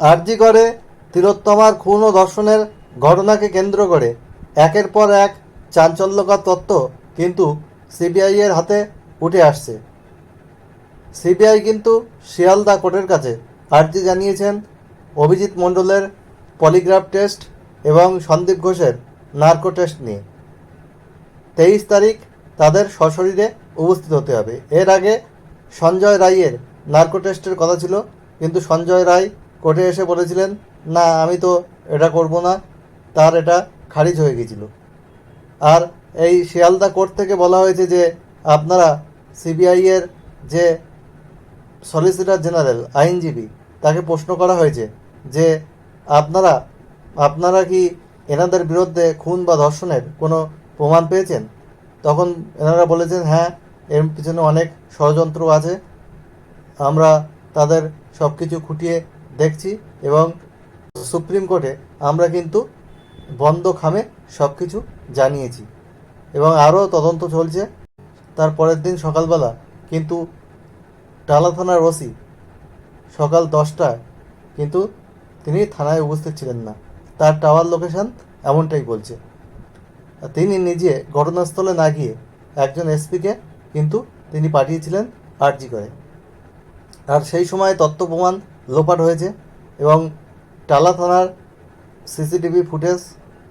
আরজি করে তিলোত্তমার খুন ও ধর্ষণের ঘটনাকে কেন্দ্র করে। একের পর এক চাঞ্চল্যকর তত্ত্ব কিন্তু সিবিআই এর হাতে উঠে আসছে। সিবিআই কিন্তু শিয়ালদা কোর্টের কাছে আর্জি জানিয়েছেন, অভিজিৎ মণ্ডলের পলিগ্রাফ টেস্ট এবং সন্দীপ ঘোষের নার্কো টেস্ট নিয়ে। তেইশ তারিখ তাদের সশরীরে উপস্থিত হতে হবে। এর আগে সঞ্জয় রায়ের নার্কো টেস্টের কথা ছিল, কিন্তু সঞ্জয় রায় কোর্টে এসে বলেছিলেন, না, আমি তো এটা করব না। তার এটা খারিজ হয়ে গিয়েছিল আর এই শিয়ালদা কোর্ট থেকে বলা হয়েছে যে, আপনারা সিবিআই এর যে সলিসিটর জেনারেল, আইনজীবী, তাকে প্রশ্ন করা হয়েছে যে, আপনারা আপনারা কি এনাদের বিরুদ্ধে খুন বা ধর্ষণের কোনো প্রমাণ পেয়েছেন? তখন এনারা বলেছেন হ্যাঁ এর পিছনে অনেক ষড়যন্ত্র আছে। আমরা তাদের সব কিছু খুঁটিয়ে দেখছি এবং সুপ্রিম কোর্টে আমরা কিন্তু বন্ধ খামে সব কিছু জানিয়েছি। এবং আরও তদন্ত চলছে। তার পরের দিন সকালবেলা কিন্তু টালা থানার ওসি সকাল দশটায় কিন্তু তিনি থানায় উপস্থিত ছিলেন না। তার টাওয়ার লোকেশন এমনটাই বলছে। তিনি নিজে ঘটনাস্থলে না গিয়ে একজন এসপিকে কিন্তু তিনি পাঠিয়েছিলেন আর্জি করে। আর সেই সময় তথ্য প্রমাণ লোপাট হয়েছে এবং টালা থানার সিসিটিভি ফুটেজ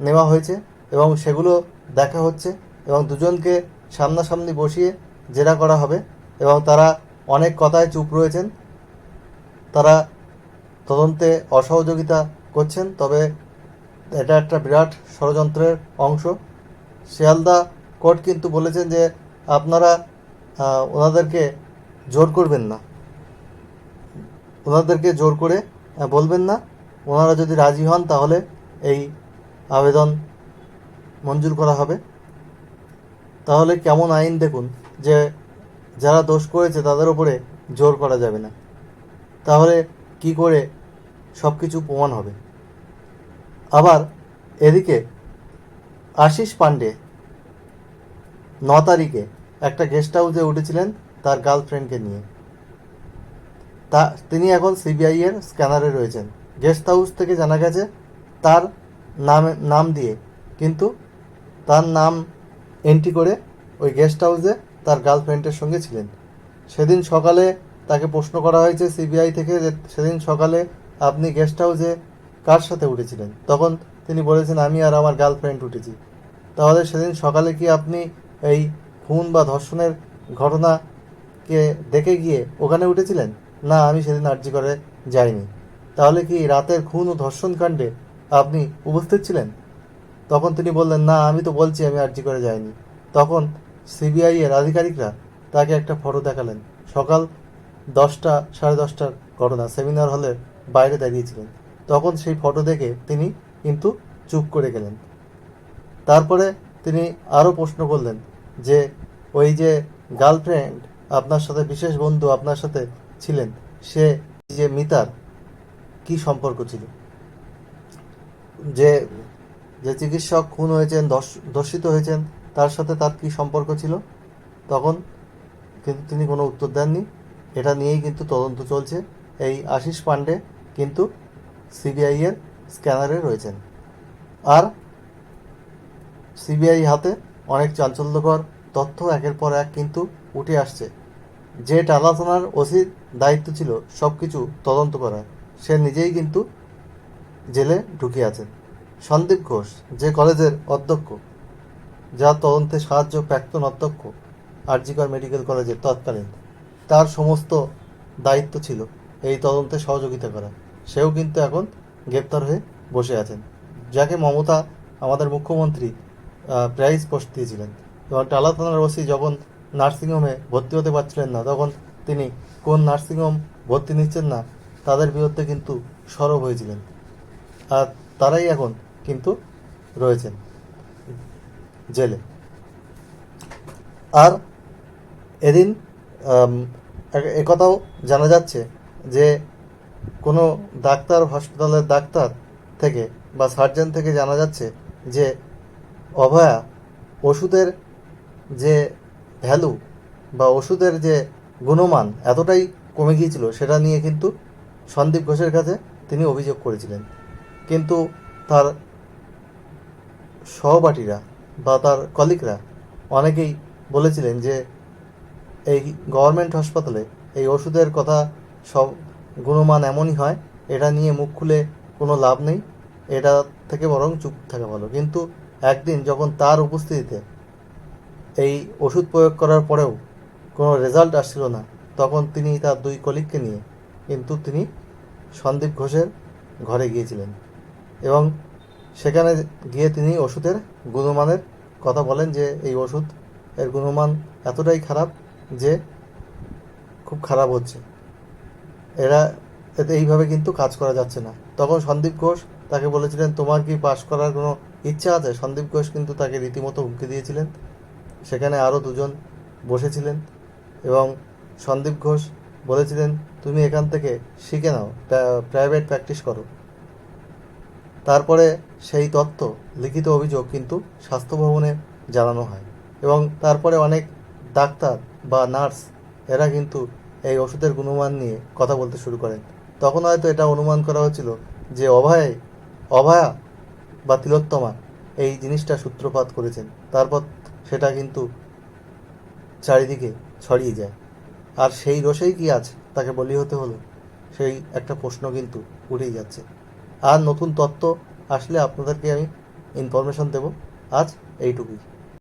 নেওয়া হয়েছে এবং সেগুলো দেখা হচ্ছে এবং দুজনকে সামনাসামনি বসিয়ে জেরা করা হবে এবং তারা অনেক কথায় চুপ রয়েছেন। তারা তদন্তে অসহযোগিতা করছেন, তবে এটা একটা বিরাট ষড়যন্ত্রের অংশ। শিয়ালদা কোর্ট কিন্তু বলেছেন যে আপনারা ওনাদেরকে জোর করবেন না। ওনাদেরকে জোর করে বলবেন না। ওনারা যদি রাজি হন, তাহলে এই আবেদন মঞ্জুর করা হবে। তাহলে কেমন আইন দেখুন যে যারা দোষ করেছে তাদের উপরে জোর করা যাবে না। তাহলে কি করে সব কিছু প্রমাণ হবে? আবার এদিকে আশিস পান্ডে ন তারিখে একটা গেস্ট হাউসে উঠেছিলেন তার গার্লফ্রেন্ডকে নিয়ে। তা, তিনি এখন সিবিআই এর স্ক্যানারে রয়েছেন। গেস্ট হাউস থেকে জানা গেছে তার নাম নাম দিয়ে। কিন্তু তার নাম এন্ট্রি করে ওই গেস্ট হাউসে তার গার্লফ্রেন্ডের সঙ্গে ছিলেন। সেদিন সকালে তাকে প্রশ্ন করা হয়েছে সিবিআই থেকে যে, সেদিন সকালে আপনি গেস্ট হাউসে কার সাথে উঠেছিলেন? তখন তিনি বলেছেন, আমি আর আমার গার্লফ্রেন্ড উঠেছি। তাহলে সেদিন সকালে কি আপনি এই খুন বা ধর্ষণের ঘটনাকে দেখে গিয়ে ওখানে উঠেছিলেন? না, আমি সেদিন আর্জি করে যাইনি। তাহলে কি রাতের খুন ও ধর্ষণ কাণ্ডে আপনি উপস্থিত ছিলেন? তখন তিনি বললেন, না, আমি তো বলছি আমি আর্জি করে যাইনি। তখন সিবিআই এর আধিকারিকরা তাকে একটা ফটো দেখালেন। সকাল দশটা, সাড়ে দশটার ঘটনা সেমিনার হলের বাইরে দাঁড়িয়েছিলেন। তখন সেই ফটো দেখে তিনি কিন্তু চুপ করে গেলেন। তারপরে তিনি আরও প্রশ্ন করলেন যে, ওই যে গার্লফ্রেন্ড, আপনার সাথে বিশেষ বন্ধু, আপনার সাথে ছিলেন, সে যে মিতার কি সম্পর্ক ছিল? যে যে চিকিৎসক খুন হয়েছেন ধর্ষিত হয়েছেন, তার সাথে তার কি সম্পর্ক ছিল? তখন কিন্তু তিনি কোনো উত্তর দেননি। এটা নিয়েই কিন্তু তদন্ত চলছে। এই আশিস পান্ডে কিন্তু সিবিআইয়ের স্ক্যানারে রয়েছেন। আর সিবিআই হাতে অনেক চাঞ্চল্যকর তথ্য একের পর এক কিন্তু উঠে আসছে। যে টালা থানার ওসির দায়িত্ব ছিল সব কিছু তদন্ত করার, সে নিজেই কিন্তু জেলে ঢুকে আছেন সন্দীপ ঘোষ, যে কলেজের অধ্যক্ষ যার তদন্তে সাহায্য প্রাক্তন অধ্যক্ষ, আরজিকর মেডিকেল কলেজের তৎকালীন, তার সমস্ত দায়িত্ব ছিল এই তদন্তে সহযোগিতা করা সেও কিন্তু এখন গ্রেপ্তার হয়ে বসে আছেন, যাকে মমতা আমাদের মুখ্যমন্ত্রী প্রাইজ পোস্ট দিয়েছিলেন। এবং টালা থানার ওসি যখন নার্সিংহোমে ভর্তি হতে পারছিলেন না। তখন তিনি, কোন নার্সিংহোম ভর্তি নিচ্ছেন না, তাদের বিরুদ্ধে কিন্তু সরব হয়েছিলেন। আর তারাই এখন কিন্তু রয়েছেন জেলে। আর এদিন একথাও জানা যাচ্ছে যে, কোনো ডাক্তার হসপিটালের ডাক্তার থেকে বা সার্জন থেকে জানা যাচ্ছে যে, অভয়া ওষুধের যে ভ্যালু বা ওষুধের যে গুণমান এতটাই কমে গিয়েছিল, সেটা নিয়ে কিন্তু সন্দীপ ঘোষের কাছে তিনি অভিযোগ করেছিলেন। কিন্তু তার সহপাঠীরা বা তার কলিগরা অনেকেই বলেছিলেন যে এই গভর্নমেন্ট হাসপাতালে এই ওষুধের কথা সব গুণমান এমনই হয়, এটা নিয়ে মুখ খুলে কোনো লাভ নেই, এটা থেকে বরং চুপ থাকা ভালো। কিন্তু একদিন যখন তার উপস্থিতিতে এই ওষুধ প্রয়োগ করার পরেও কোনো রেজাল্ট আসছিল না। তখন তিনি তার দুই কলিগকে নিয়ে, কিন্তু তিনি সন্দীপ ঘোষের ঘরে গিয়েছিলেন এবং সেখানে গিয়ে তিনি ওষুধের গুণমানের কথা বলেন যে, এই ওষুধ এর গুণমান এতটাই খারাপ যে খুব খারাপ হচ্ছে। এরা এতে এইভাবে কিন্তু কাজ করা যাচ্ছে না। তখন সন্দীপ ঘোষ তাকে বলেছিলেন, তোমার কি পাশ করার কোনো ইচ্ছা আছে? সন্দীপ ঘোষ কিন্তু তাকে রীতিমতো হুমকি দিয়েছিলেন। সেখানে আরও দুজন বসেছিলেন এবং সন্দীপ ঘোষ বলেছিলেন, তুমি এখান থেকে শিখে নাও প্রাইভেট প্র্যাকটিস করো। তারপরে সেই তথ্য লিখিত অভিযোগ কিন্তু স্বাস্থ্য ভবনে জানানো হয় এবং তারপরে অনেক ডাক্তার বা নার্স এরা কিন্তু এই ওষুধের গুণমান নিয়ে কথা বলতে শুরু করেন। তখন হয়তো এটা অনুমান করা হয়েছিল যে অভয়, অভয়া বা তিলোত্তমা এই জিনিসটা সূত্রপাত করেছেন। তারপর সেটা কিন্তু চারিদিকে ছড়িয়ে যায়। আর সেই রসেই কি আজ তাকে বলি হতে হলো? সেই একটা প্রশ্ন কিন্তু উঠেই যাচ্ছে। আর নতুন তত্ত্ব আসলে আপনাদেরকে আমি ইনফরমেশন দেব। আজ এইটুকুই।